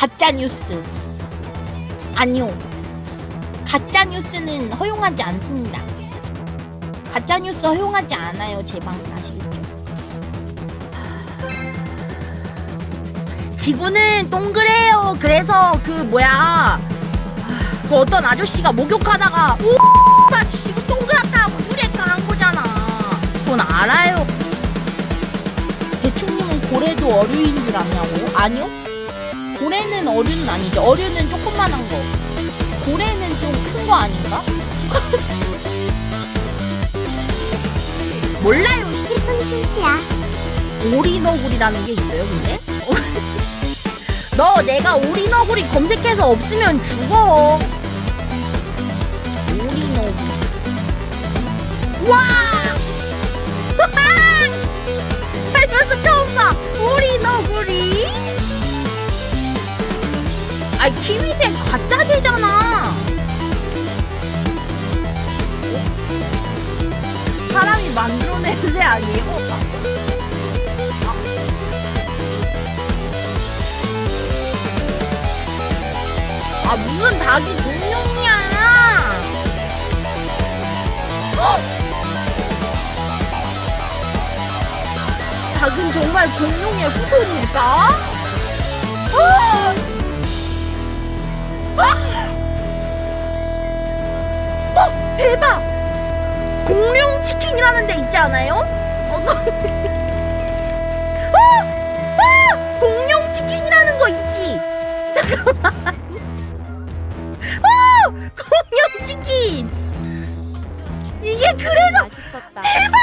가짜 뉴스. 아니요. 가짜 뉴스는 허용하지 않습니다. 가짜 뉴스 허용하지 않아요. 제 방 아시겠죠? 지구는 동그래요. 그래서 그 뭐야 그 어떤 아저씨가 목욕하다가 오나 지구 동그랗다고 유레카 한 거잖아. 그건 알아요. 대충님은 고래도 어류인 줄 아냐고? 아니요. 고래는 어류는 아니죠. 어류는 조그만한 거. 고래는 좀 큰 거 아닌가? 몰라요. 예쁜 춤치야. 오리너구리라는 게 있어요, 근데? 너 내가 오리너구리 검색해서 없으면 죽어. 오리너구리. 와! 가짜 새잖아. 사람이 만들어낸 새 아니에요? 어, 아 무슨 닭이 공룡이야? 헉! 닭은 정말 공룡의 후손일까? 대박! 공룡 치킨이라는 데 있지 않아요? 어, 그- 어! 어! 공룡 치킨이라는 거 있지? 잠깐만. 어! 공룡 치킨. 이게 그래서 대박!